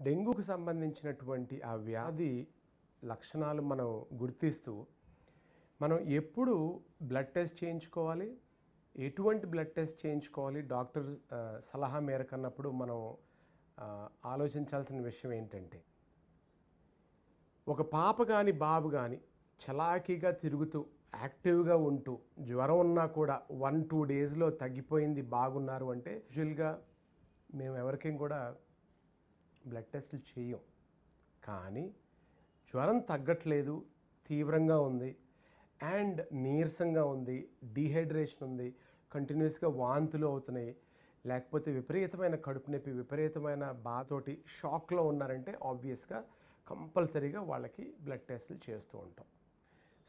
డెంగ్యూకి సంబంధించినటువంటి ఆ వ్యాధి లక్షణాలు మనం గుర్తిస్తూ మనం ఎప్పుడు బ్లడ్ టెస్ట్ చేయించుకోవాలి? ఎటువంటి బ్లడ్ టెస్ట్ చేయించుకోవాలి? డాక్టర్ సలహా మేరకన్నప్పుడు మనం ఆలోచించాల్సిన విషయం ఏంటంటే ఒక పాప కానీ బాబు కానీ చలాకీగా తిరుగుతూ యాక్టివ్గా ఉంటూ జ్వరం ఉన్నా కూడా వన్ టూ డేస్లో తగ్గిపోయింది బాగున్నారు అంటే యూజువల్గా మేము ఎవరికీ కూడా బ్లడ్ టెస్టులు చేయం. కానీ జ్వరం తగ్గట్లేదు తీవ్రంగా ఉంది అండ్ నీరసంగా ఉంది డీహైడ్రేషన్ ఉంది కంటిన్యూస్గా వాంతులు అవుతున్నాయి. లేకపోతే విపరీతమైన కడుపు నొప్పి విపరీతమైన బాధతోటి షాక్లో ఉన్నారంటే ఆబ్వియస్గా కంపల్సరీగా వాళ్ళకి బ్లడ్ టెస్ట్లు చేస్తూ ఉంటాం.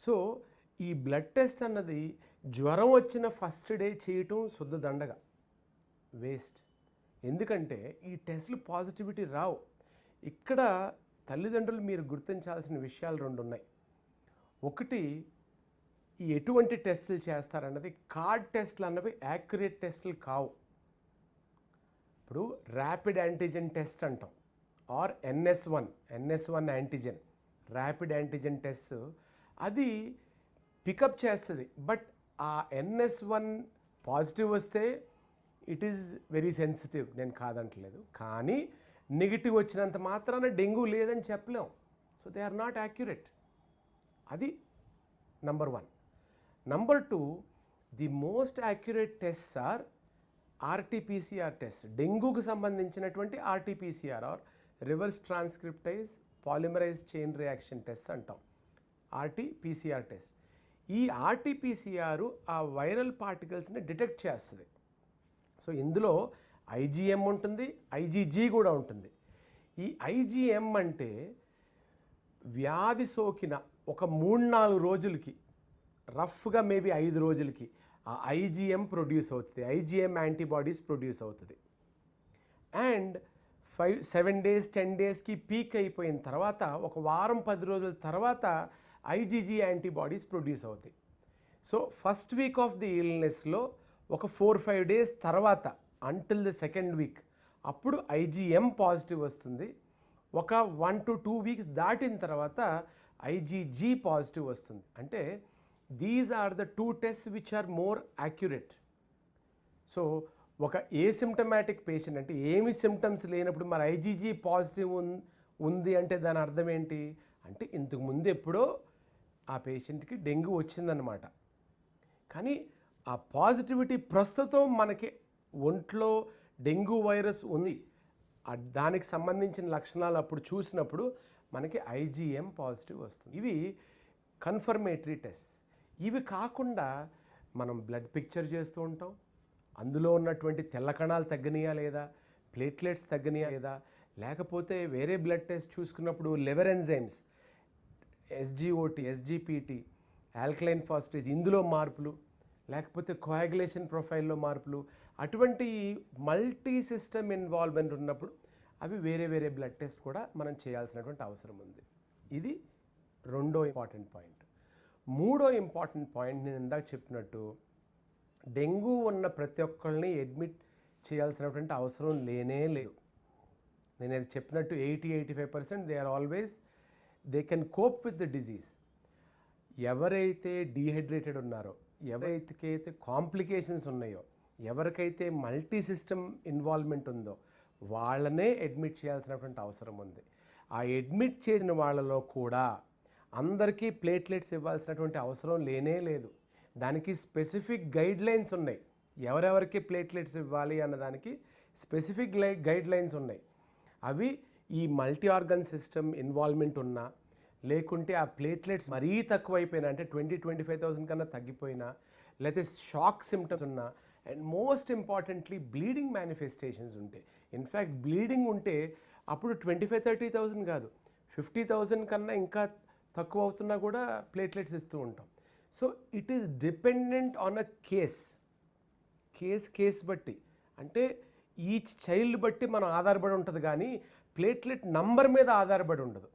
సో ఈ బ్లడ్ టెస్ట్ అన్నది జ్వరం వచ్చిన ఫస్ట్ డే చేయటం శుద్ధ దండగా. వేస్ట్. ఎందుకంటే ఈ టెస్ట్లు పాజిటివిటీ రావు. ఇక్కడ తల్లిదండ్రులు మీరు గుర్తించాల్సిన విషయాలు రెండు ఉన్నాయి ఒకటి ఈ ఎటువంటి టెస్టులు చేస్తారన్నది కార్డ్ టెస్ట్లు అన్నవి యాక్యురేట్ టెస్టులు కావు. ఇప్పుడు ర్యాపిడ్ యాంటీజెన్ టెస్ట్ అంటాం. Or NS one NS one antigen rapid antigen test. అది పికప్ చేస్తుంది. బట్ ఆ ఎన్ఎస్ వన్ పాజిటివ్ వస్తే ఇట్ ఈస్ వెరీ సెన్సిటివ్. నేను కాదంటలేదు. కానీ నెగిటివ్ వచ్చినంత మాత్రాన డెంగ్యూ లేదని చెప్పలేం. So they are not accurate. అది number one. Number two the most accurate test are RTPCR test. డెంగ్యూకి సంబంధించినటువంటి RTPCR or reverse transcriptase polymerase chain reaction test అంటాం. RTPCR test. ఈ ఆర్టీపీసీఆర్ ఆ వైరల్ పార్టికల్స్ని డిటెక్ట్ చేస్తుంది. సో ఇందులో ఐజీఎం ఉంటుంది IgG కూడా ఉంటుంది. ఈ ఐజీఎం అంటే వ్యాధి సోకిన ఒక మూడు నాలుగు రోజులకి రఫ్గా మేబీ ఐదు రోజులకి ఆ ఐజీఎం ప్రొడ్యూస్ అవుతుంది ఐజీఎం యాంటీబాడీస్ ప్రొడ్యూస్ అవుతుంది. And five seven days ten డేస్కి పీక్ అయిపోయిన తర్వాత ఒక వారం పది రోజుల తర్వాత ఐజీజీ యాంటీబాడీస్ ప్రొడ్యూస్ అవుతాయి. So first week of the ఇల్నెస్లో ఒక ఫోర్ ఫైవ్ డేస్ తర్వాత అంటిల్ ది సెకండ్ వీక్ అప్పుడు ఐజీఎం పాజిటివ్ వస్తుంది. ఒక వన్ టు టూ వీక్స్ దాటిన తర్వాత ఐజీజీ పాజిటివ్ వస్తుంది. అంటే these are the two test which are more accurate so ఒక ఏ సిమ్టమాటిక్ పేషెంట్ అంటే ఏమి సిమ్టమ్స్ లేనప్పుడు మరి ఐజీజీ పాజిటివ్ ఉన్- ఉంది అంటే దాని అర్థం ఏంటి? అంటే ఇంతకు ముందు ఎప్పుడో ఆ పేషెంట్కి డెంగ్యూ వచ్చిందనమాట కానీ ఆ పాజిటివిటీ ప్రస్తుతం మనకి ఒంట్లో డెంగ్యూ వైరస్ ఉంది. దానికి సంబంధించిన లక్షణాలు అప్పుడు చూసినప్పుడు మనకి ఐజీఎం పాజిటివ్ వస్తుంది. ఇవి కన్ఫర్మేటరీ టెస్ట్ ఇవి కాకుండా మనం బ్లడ్ పిక్చర్ చేస్తూ ఉంటాం. అందులో ఉన్నటువంటి తెల్ల కణాలు తగ్గినాయా లేదా? ప్లేట్లెట్స్ తగ్గినాయా లేదా? లేకపోతే వేరే బ్లడ్ టెస్ట్ చూసుకున్నప్పుడు liver enzymes SGOT SGPT alkaline phosphatase ఇందులో మార్పులు లేకపోతే కోయాగులేషన్ ప్రొఫైల్లో మార్పులు అటువంటి మల్టీ సిస్టమ్ ఇన్వాల్వ్మెంట్ ఉన్నప్పుడు అవి వేరే వేరే బ్లడ్ టెస్ట్ కూడా మనం చేయాల్సినటువంటి అవసరం ఉంది. ఇది రెండో ఇంపార్టెంట్ పాయింట్. మూడో ఇంపార్టెంట్ పాయింట్ నేను ఇందాక చెప్పినట్టు డెంగ్యూ ఉన్న ప్రతి ఒక్కరిని అడ్మిట్ చేయాల్సినటువంటి అవసరం లేనే లేదు. నేను అది చెప్పినట్టు eighty eighty five percent they are always they can cope with the disease. ఎవరైతే డీహైడ్రేటెడ్ ఉన్నారో ఎవరికైతే కాంప్లికేషన్స్ ఉన్నాయో ఎవరికైతే మల్టీ సిస్టమ్ ఇన్వాల్వ్మెంట్ ఉందో వాళ్ళనే అడ్మిట్ చేయాల్సినటువంటి అవసరం ఉంది. ఆ అడ్మిట్ చేసిన వాళ్ళలో కూడా అందరికీ ప్లేట్లెట్స్ ఇవ్వాల్సినటువంటి అవసరం లేనే లేదు. దానికి స్పెసిఫిక్ గైడ్ లైన్స్ ఉన్నాయి. ఎవరెవరికి ప్లేట్లెట్స్ ఇవ్వాలి అన్నదానికి స్పెసిఫిక్ గైడ్ లైన్స్ ఉన్నాయి. అవి ఈ మల్టీ ఆర్గన్ సిస్టమ్ ఇన్వాల్వ్మెంట్ ఉన్నా లేకుంటే ఆ ప్లేట్లెట్స్ మరీ తక్కువైపోయినా అంటే ట్వంటీ ట్వంటీ ఫైవ్ థౌసండ్ కన్నా తగ్గిపోయినా లేకపోతే షాక్ సిమ్టమ్స్ ఉన్నా and most importantly bleeding manifestations in fact in fact bleeding ఉంటే అప్పుడు ట్వంటీ ఫైవ్ థర్టీ థౌసండ్ కాదు. ఫిఫ్టీ థౌసండ్ కన్నా ఇంకా తక్కువ అవుతున్నా కూడా ప్లేట్లెట్స్ ఇస్తూ ఉంటాం. So it is dependent on a case case case బట్టి. అంటే ఈచ్ చైల్డ్ బట్టి మనం ఆధారపడి ఉంటుంది కానీ ప్లేట్లెట్ నంబర్ మీద ఆధారపడి ఉండదు.